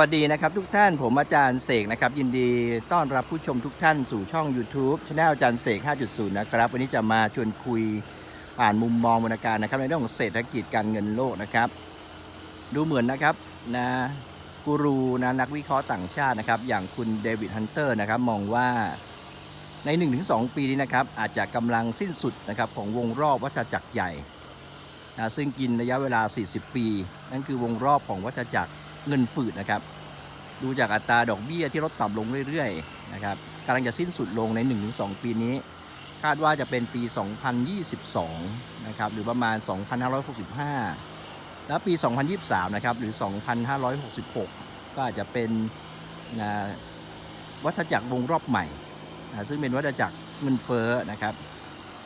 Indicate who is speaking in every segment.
Speaker 1: สวัสดีนะครับทุกท่านผมอาจารย์เสกนะครับยินดีต้อนรับผู้ชมทุกท่านสู่ช่อง YouTube ช anel อาจารย์เสก 5.0 นะครับวันนี้จะมาชวนคุยผ่านมุมมองบรรณาการนะครับในเรื่องของเศรษฐกิจการเงินโลกนะครับ ดูเหมือนนะครับนะกูรูนะนักวิเคราะห์ต่างชาตินะครับอย่างคุณเดวิดฮันเตอร์นะครับมองว่าใน 1-2 ปีนี้นะครับอาจจะกำลังสิ้นสุดนะครับของวงรอบวัฏจักรใหญ่นะซึ่งกินระยะเวลา 40 ปี นั่นคือวงรอบของวัฏจักร เงินฝืดนะครับ ดูจากอัตราดอกเบี้ยที่ลดต่ำลงเรื่อยๆนะครับกำลังจะสิ้นสุดลงใน 1-2 ปีนี้ คาดว่าจะเป็นปี 2022 นะครับหรือประมาณ 2565 แล้วปี 2023 นะครับหรือ 2566 ก็อาจจะเป็นนะวัฏจักรวงรอบใหม่นะซึ่งเป็นวัฏจักรเงินเฟ้อนะครับ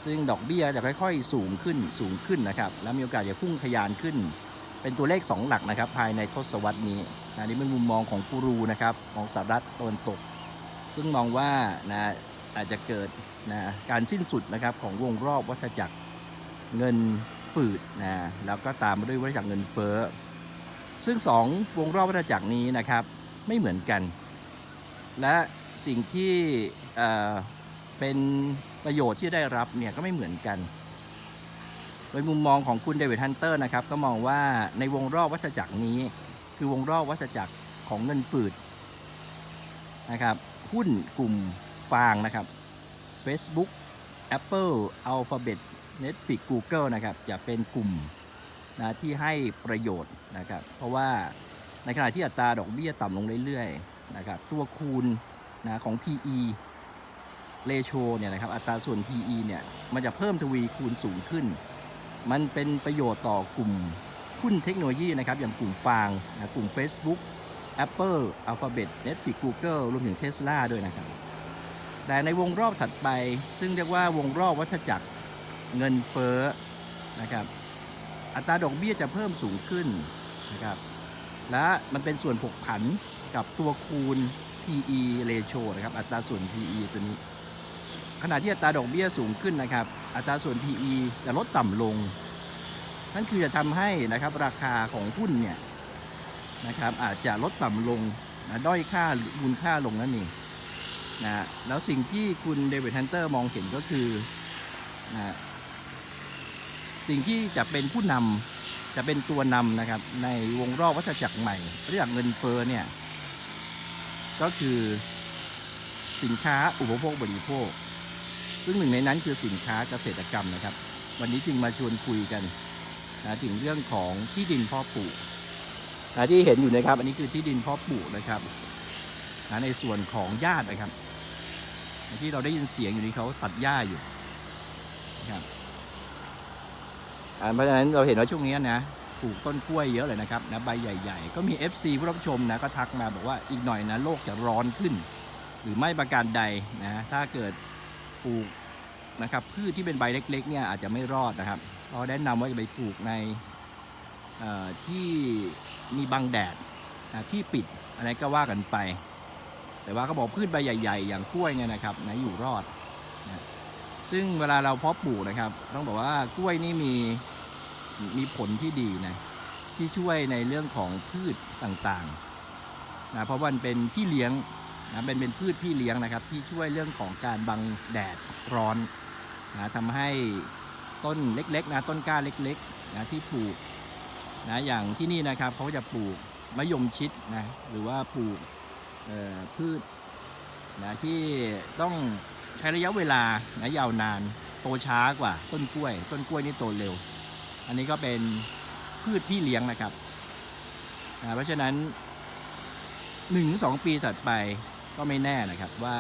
Speaker 1: ซึ่งดอกเบี้ยจะค่อยๆ สูงขึ้นสูงขึ้นนะครับ แล้วมีโอกาสจะพุ่งทะยานขึ้น เป็นตัวเลข 2 หลักนะครับ ภายในทศวรรษนี้นะนี่เป็นมุมมองของกูรูนะครับของสหรัฐตะวันตก ซึ่งมองว่านะอาจจะเกิดนะการสิ้นสุดนะครับของวงรอบวัฏจักรเงินฝืดนะแล้วก็ตามมาด้วยวัฏจักรเงินเฟ้อซึ่ง 2 วงรอบวัฏจักรนี้นะครับไม่เหมือนกัน และสิ่งที่เเป็นประโยชน์ที่ได้รับเนี่ยก็ไม่เหมือนกัน โดยมุมมองของคุณเดวิดฮันเตอร์นะครับก็มองว่าในวงรอบวัฏจักรนี้ คือวงรอบวัฏจักรของเงินฝืดนะครับหุ้นกลุ่มฟางนะครับ Facebook Apple Alphabet Netflix Google นะครับจะเป็นกลุ่มนะที่ให้ประโยชน์นะครับเพราะว่าในขณะที่อัตราดอกเบี้ยต่ำลงเรื่อยๆนะครับตัวคูณนะของ PE ratio เนี่ยนะครับอัตราส่วน PE เนี่ยมันจะเพิ่มทวีคูณสูงขึ้น มันเป็นประโยชน์ต่อกลุ่มหุ้นเทคโนโลยีนะครับ อย่างกลุ่มฟางนะกลุ่ม Facebook Apple Alphabet Netflix Google รวมถึง Tesla ด้วยนะครับ แต่ในวงรอบถัดไป ซึ่งเรียกว่าวงรอบวัฏจักรเงินเฟ้อนะครับ อัตราดอกเบี้ยจะเพิ่มสูงขึ้นนะครับ และมันเป็นส่วนผกผันกับตัวคูณ PE ratio นะครับ อัตราส่วน PE ตัวนี้ ขณะที่อัตราดอกเบี้ยสูงขึ้นนะครับ อัตราส่วน PE จะลดต่ำลง นั่นคือจะทำให้นะครับราคาของหุ้นเนี่ยนะครับอาจจะลดต่ำลงนะด้อยค่ามูลค่าลงนั่นเองนะแล้วสิ่งที่คุณเดวิดฮันเตอร์มองเห็นก็คือนะสิ่งที่จะเป็นผู้นำจะเป็นตัวนำนะครับในวงรอบวัฏจักรใหม่เรียกเงินเฟ้อเนี่ยก็คือสินค้าอุปโภคบริโภค ซึ่งหนึ่งในนั้นคือสินค้าเกษตรกรรมนะครับ วันนี้จึงมาชวนคุยกันนะถึงเรื่องของที่ดินเพาะปลูกนะที่เห็นอยู่นะครับ อันนี้คือที่ดินเพาะปลูกนะครับนะในส่วนของญาตินะครับ ที่เราได้ยินเสียงอยู่นี้เขาตัดหญ้าอยู่นะครับอ่าเพราะฉะนั้นเราเห็นว่าช่วงนี้นะปลูกต้นกล้วยเยอะเลยนะครับนะใบใหญ่ ๆ ก็มี FC ผู้รับชมนะก็ทักมาบอกว่าอีกหน่อยนะโลกจะร้อนขึ้น หรือไม่ประการใดนะถ้าเกิด ปลูกนะครับพืชที่เป็นใบเล็กๆเนี่ยอาจจะไม่รอดนะครับเราแนะนำว่าจะไปปลูกในที่มีบังแดดที่ปิดอะไรก็ว่ากันไป แต่ว่าเขาบอกพืชใบใหญ่ ๆ อย่างกล้วยเนี่ยนะครับนะอยู่รอดนะซึ่งเวลาเราเพาะปลูกนะครับ ต้องบอกว่ากล้วยนี่มีมีผลที่ดีนะที่ช่วยในเรื่องของพืชต่างๆนะเพราะว่ามันเป็นพี่เลี้ยง นะเป็นเป็นพืชพี่เลี้ยงนะครับ ที่ช่วยเรื่องของการบังแดดร้อนนะทำให้ต้นเล็กๆนะต้นกล้าเล็กๆนะที่ปลูกนะอย่างที่นี่นะครับเขาจะปลูกมะยมชิดนะหรือว่าปลูกพืชนะที่ต้องใช้ระยะเวลานะยาวนานโตช้ากว่าต้นกล้วย ต้นกล้วยนี่โตเร็ว อันนี้ก็เป็นพืชพี่เลี้ยงนะครับนะเพราะฉะนั้นหนึ่งสองปีถัดไป ก็ไม่แน่นะครับว่า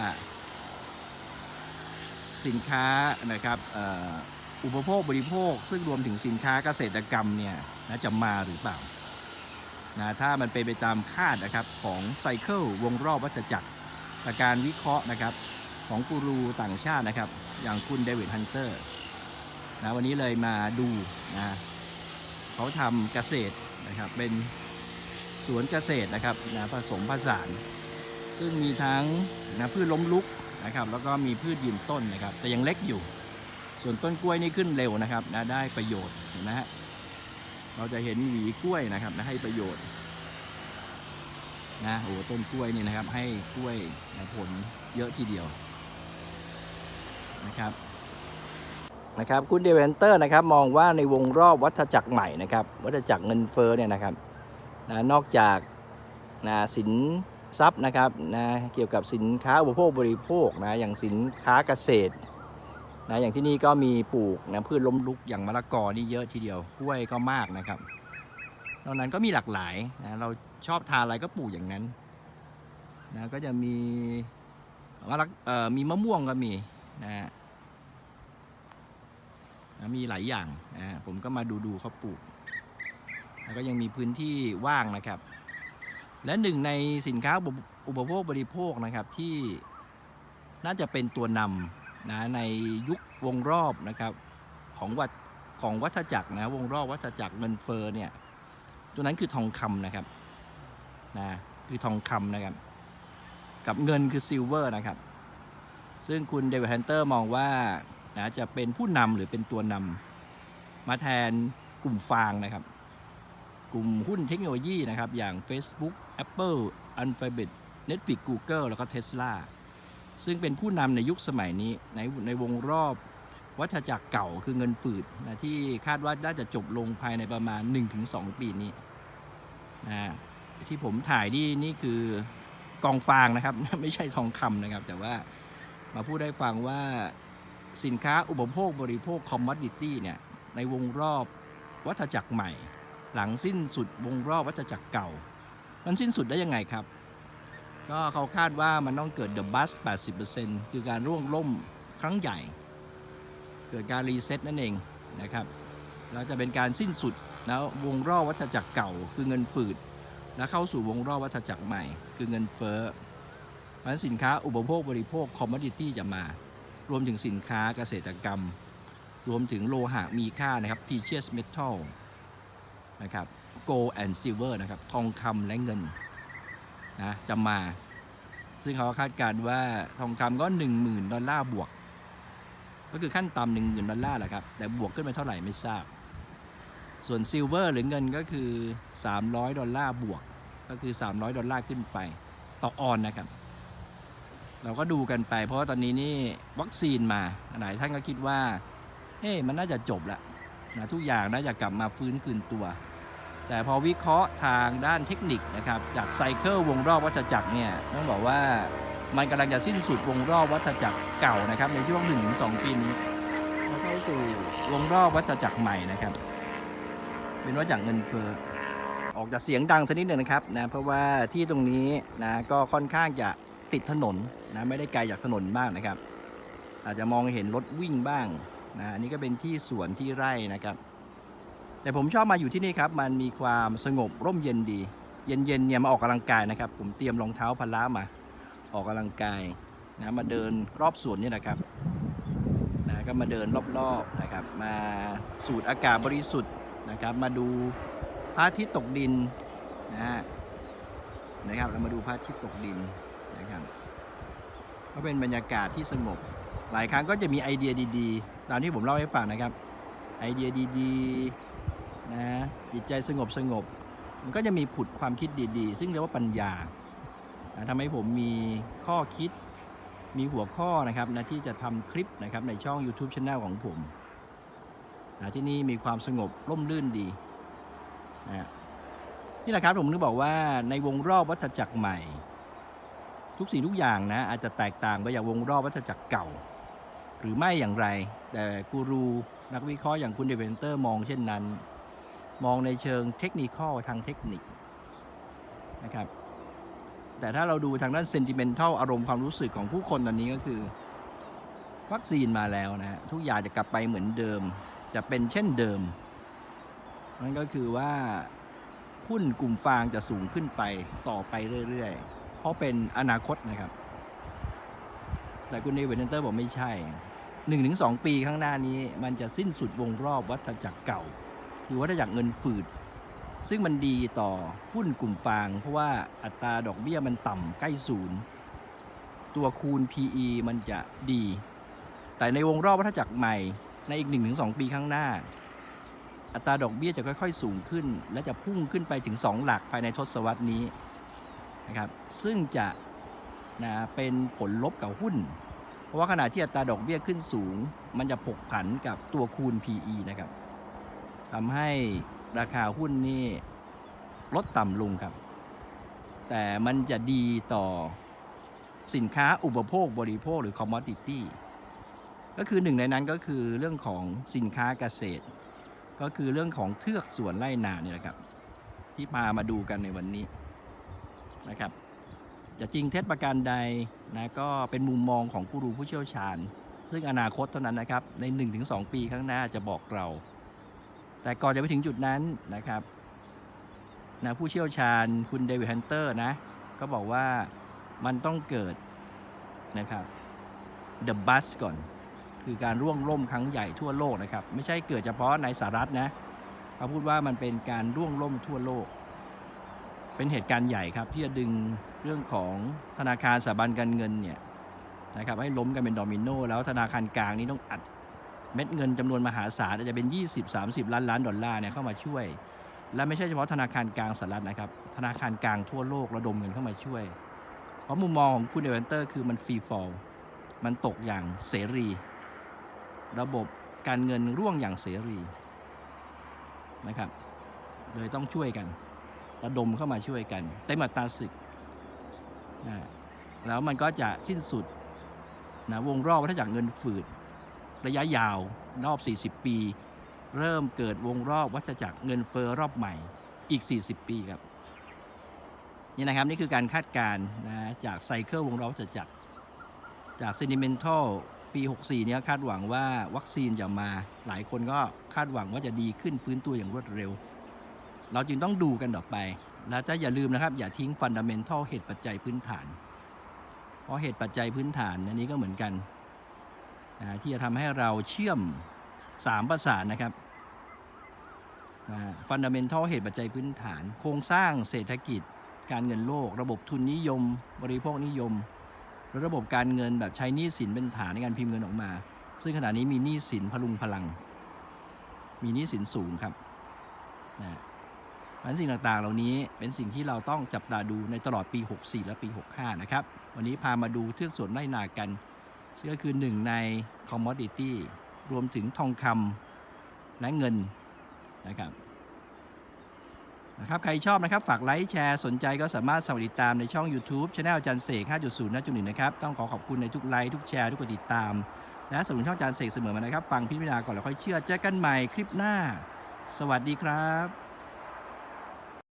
Speaker 1: สินค้านะครับอุปโภคบริโภค ซึ่งรวมถึงสินค้าเกษตรกรรมเนี่ยนะจะมาหรือเปล่านะถ้ามันเป็นไปตามคาดนะครับของไซเคิลวงรอบวัฏจักรจากการวิเคราะห์นะครับของกูรูต่างชาตินะครับ อย่างคุณเดวิดฮันเตอร์นะวันนี้เลยมาดูนะเขาทำเกษตรนะครับเป็นสวนเกษตรนะครับนะผสมผสาน ซึ่งมีทั้งนะพืชล้มลุกนะครับ แล้วก็มีพืชยืนต้นนะครับ แต่ยังเล็กอยู่ ส่วนต้นกล้วยนี่ขึ้นเร็วนะครับนะได้ประโยชน์เห็นไหมฮะเราจะเห็นหวีกล้วยนะครับนะให้ประโยชน์นะโอ้ต้นกล้วยนี่นะครับ ให้กล้วยนะผลเยอะทีเดียวนะครับนะครับคุณเดเวนเตอร์นะครับมองว่าในวงรอบวัฏจักรใหม่นะครับ วัฏจักรเงินเฟ้อเนี่ยนะครับนะนอกจากนะสิน ทรัพย์นะครับนะเกี่ยวกับสินค้าอุปโภคบริโภคนะอย่างสินค้าเกษตรนะอย่างที่นี่ก็มีปลูกนะพืชล้มลุกอย่างมะละกอนี่เยอะทีเดียวกล้วยก็มากนะครับนอกนั้นก็มีหลากหลายนะเราชอบทานอะไรก็ปลูกอย่างนั้นนะก็จะมีมะละเอ่อมีมะม่วงก็มีนะนะมีหลายอย่างนะผมก็มาดูดูเขาปลูกแล้วก็ยังมีพื้นที่ว่างนะครับ และหนึ่งในสินค้าอุปโภคบริโภคนะครับที่น่าจะเป็นตัวนำนะในยุควงรอบนะครับของวัดของวัฏจักรนะวงรอบวัฏจักรเงินเฟ้อเนี่ยตัวนั้นคือทองคำนะครับนะคือทองคำนะครับ กับเงินคือซิลเวอร์นะครับ ซึ่งคุณเดวิดฮันเตอร์มองว่านะจะเป็นผู้นำหรือเป็นตัวนำมาแทนกลุ่มฟางนะครับ กลุ่มหุ้นเทคโนโลยีนะครับ อย่าง Facebook Apple Alphabet Netflix Google แล้วก็ Tesla ซึ่งเป็นผู้นำในยุคสมัยนี้ในในวงรอบวัฏจักรเก่าคือเงินฝืดนะที่คาดว่าน่าจะจบลงภายในประมาณ 1-2 ปีนี้นะที่ผมถ่ายนี่นี่คือกองฟางนะครับ ไม่ใช่ทองคำนะครับ แต่ว่ามาพูดได้ฟังว่าสินค้าอุปโภคบริโภคคอมมอดิตี้เนี่ยในวงรอบวัฏจักรใหม่ หลังสิ้นสุดวงรอบวัฏจักรเก่า มันสิ้นสุดได้ยังไงครับ ก็เขาคาดว่ามันต้องเกิด the bust 80%คือการร่วงล่มครั้งใหญ่ เกิดการรีเซ็ตนั่นเองนะครับแล้วจะเป็นการสิ้นสุดนะววงรอบวัฏจักรเก่า คือเงินฝืด แล้วเข้าสู่วงรอบวัฏจักรใหม่ คือเงินเฟ้อเพราะฉะนั้นสินค้าอุปโภคบริโภคคอมมอดิตี้จะมา รวมถึงสินค้าเกษตรกรรม รวมถึงโลหะมีค่านะครับ precious metal นะครับ gold and silver นะครับ ทองคำและเงินนะจะมา ซึ่งเขาคาดการณ์ว่าทองคำก็ 10,000 ดอลลาร์บวก ก็คือขั้นต่ำหนึ่งหมื่นดอลลาร์แหละครับ แต่บวกขึ้นไปเท่าไหร่ไม่ทราบ ส่วนซิลเวอร์หรือเงินก็คือ 300 ดอลลาร์บวก ก็คือ 300 ดอลลาร์ขึ้นไปต่อออนนะครับ เราก็ดูกันไป เพราะว่าตอนนี้นี่วัคซีนมาหลายท่านก็คิดว่าเฮ้มันน่าจะจบละนะทุกอย่างน่าจะกลับมาฟื้นคืนตัว แต่พอวิเคราะห์ทางด้านเทคนิคนะครับจากไซเคิลวงรอบวัฏจักรเนี่ยต้องบอกว่ามันกำลังจะสิ้นสุดวงรอบวัฏจักรเก่านะครับในช่วง 1-2 ปีนี้เข้าสู่วงรอบวัฏจักรใหม่นะครับ เป็นวัฏจักเงินเฟ้อออกจากเสียงดังสักนิดหนึ่งนะครับนะเพราะว่าที่ตรงนี้นะก็ค่อนข้างจะติดถนนนะไม่ได้ไกลจากถนนมากนะครับ อาจจะมองเห็นรถวิ่งบ้างนะอันนี้ก็เป็นที่สวนที่ไร่นะครับ แต่ผมชอบมาอยู่ที่นี่ครับ มันมีความสงบร่มเย็นดี เย็นๆเนี่ยมาออกกำลังกายนะครับ ผมเตรียมรองเท้าพละมา ออกกำลังกายนะมาเดินรอบสวนนี่นะครับนะก็มาเดินรอบๆนะครับ มาสูดอากาศบริสุทธิ์นะครับ มาดูพระอาทิตย์ตกดินนะฮะนะครับ เรามาดูพระอาทิตย์ตกดินนะครับก็เป็นบรรยากาศที่สงบ หลายครั้งก็จะมีไอเดียดีๆ ตามที่ผมเล่าให้ฟังนะครับ ไอเดียดีๆ นะจิตใจสงบสงบ มันก็จะมีผุดความคิดดีๆ ซึ่งเรียกว่าปัญญานะทำให้ผมมีข้อคิดมีหัวข้อนะครับนะที่จะทำคลิปนะครับในช่อง YouTube Channel ของผมนะที่นี่มีความสงบร่มรื่นดีนะนี่แหละครับผมนึกบอกว่าในวงรอบวัฏจักรใหม่ ทุกสิ่งทุกอย่างนะอาจจะแตกต่างไปจากวงรอบวัฏจักรเก่า หรือไม่อย่างไร แต่กูรูนักวิเคราะห์อย่างคุณเดเวนเตอร์มองเช่นนั้น มองในเชิงเทคนิคทางเทคนิคนะครับ แต่ถ้าเราดูทางด้านเซนติเมนทัลอารมณ์ความรู้สึกของผู้คนตอนนี้ก็คือ วัคซีนมาแล้วนะทุกอย่างจะกลับไปเหมือนเดิม จะเป็นเช่นเดิม นั่นก็คือว่าหุ้นกลุ่มฟางจะสูงขึ้นไปต่อไปเรื่อยๆ เพราะเป็นอนาคตนะครับ แต่คุณเดวิดเนเตอร์บอกไม่ใช่1-2ปีข้างหน้านี้มันจะสิ้นสุดวงรอบวัฏจักรเก่า คือวัฏจักรเงินฝืด ซึ่งมันดีต่อหุ้นกลุ่มฟาง เพราะว่าอัตราดอกเบี้ยมันต่ำใกล้ศูนย์ตัวคูณ PE มันจะดี แต่ในวงรอบวัฏจักรใหม่ในอีก 1-2 ปีข้างหน้า อัตราดอกเบี้ยจะค่อย ๆ สูงขึ้น และจะพุ่งขึ้นไปถึง 2 หลักภายในทศวรรษนี้นะครับซึ่งจะนะเป็นผลลบกับหุ้น เพราะว่าขณะที่อัตราดอกเบี้ยขึ้นสูง มันจะผกผันกับตัวคูณ PE นะครับ ทำให้ราคาหุ้นนี่ลดต่ำลงครับ แต่มันจะดีต่อสินค้าอุปโภคบริโภคหรือ commodity ก็คือหนึ่งในนั้นก็คือเรื่องของสินค้าเกษตร ก็คือเรื่องของเทือกสวนไร่นาเนี่ยแหละครับ ที่พามาดูกันในวันนี้นะครับ จะจริงเท็จประการใดนะก็เป็นมุมมองของผู้รู้ผู้เชี่ยวชาญ ซึ่งอนาคตเท่านั้นนะครับ ใน 1-2 ปีข้างหน้าจะบอกเรา แต่ก่อนจะไปถึงจุดนั้นนะครับนะผู้เชี่ยวชาญคุณเดวิดฮันเตอร์นะ ก็บอกว่ามันต้องเกิดนะครับ the bus ก่อน คือการร่วงล่มครั้งใหญ่ทั่วโลกนะครับ ไม่ใช่เกิดเฉพาะในสหรัฐนะเขาพูดว่ามันเป็นการร่วงล่มทั่วโลก เป็นเหตุการณ์ใหญ่ครับ ที่จะดึงเรื่องของธนาคารสถาบันการเงินเนี่ยนะครับให้ล้มกันเป็นโดมิโนแล้วธนาคารกลางนี่ต้องอัด เม็ดเงินจำนวนมหาศาลอาจจะเป็น 20-30 ล้านล้านดอลลาร์เนี่ยเข้ามาช่วย และไม่ใช่เฉพาะธนาคารกลางสหรัฐนะครับ ธนาคารกลางทั่วโลกระดมเงินเข้ามาช่วย เพราะมุมมองของคุณเดเวนเตอร์คือมันฟรีฟอลมันตกอย่างเสรี ระบบการเงินร่วงอย่างเสรีนะครับเลยต้องช่วยกัน ระดมเข้ามาช่วยกันเต็มอัตราศึกนะแล้วมันก็จะสิ้นสุดนะวงรอบวัฏจักรเงินฝืด ระยะยาวรอบ 40 ปี เริ่มเกิดวงรอบวัฏจักรเงินเฟอ้อรอบใหม่อีก 40 ปีครับนี่นะครับ นี่คือการคาดการณ์นะจากไซเคิลวงรอบวัฏจักร จากซีนิเมนทัลปี 64 เนี้ยคาดหวังว่าวัคซีนจะมา หลายคนก็คาดหวังว่าจะดีขึ้นฟื้นตัวอย่างรวดเร็ว เราจึงต้องดูกันต่อไป แล้วจะอย่าลืมนะครับ อย่าทิ้งฟันดัมเมนทัลเหตุปัจจัยพื้นฐาน เพราะเหตุปัจจัยพื้นฐานอันนี้ก็เหมือนกัน ที่จะทำให้เราเชื่อม 3 ประสานนะครับฟันดัมเมนทัลเหตุปัจจัยพื้นฐาน โครงสร้างเศรษฐกิจ การเงินโลก ระบบทุนนิยม บริโภคนิยมและระบบการเงินแบบใช้หนี้สินเป็นฐานในการพิมพ์เงินออกมา ซึ่งขณะนี้มีหนี้สินพลุงพลัง มีหนี้สินสูงครับนะเพราะฉะนั้นสิ่งต่างๆ เหล่านี้เป็นสิ่งที่เราต้องจับตาดูในตลอดปี 64 และปี 65 นะครับ วันนี้พามาดูเทือกสวนไร่นากัน ซึ่งก็คือหนึ่งใน commodity รวมถึงทองคำและเงินนะครับนะครับ ใครชอบนะครับ ฝากไลค์แชร์ สนใจก็สามารถสมัครติดตามในช่อง YouTube Channel อาจารย์เสก 5.0ณจุดหนึ่งนะครับ ต้องขอขอบคุณในทุกไลค์ทุกแชร์ ทุกกดติดตาม และสนับสนุนช่องอาจารย์เสกเสมอมานะครับ ฟังพิจารณาก่อนแล้วค่อยเชื่อเจอกันใหม่คลิปหน้า สวัสดีครับ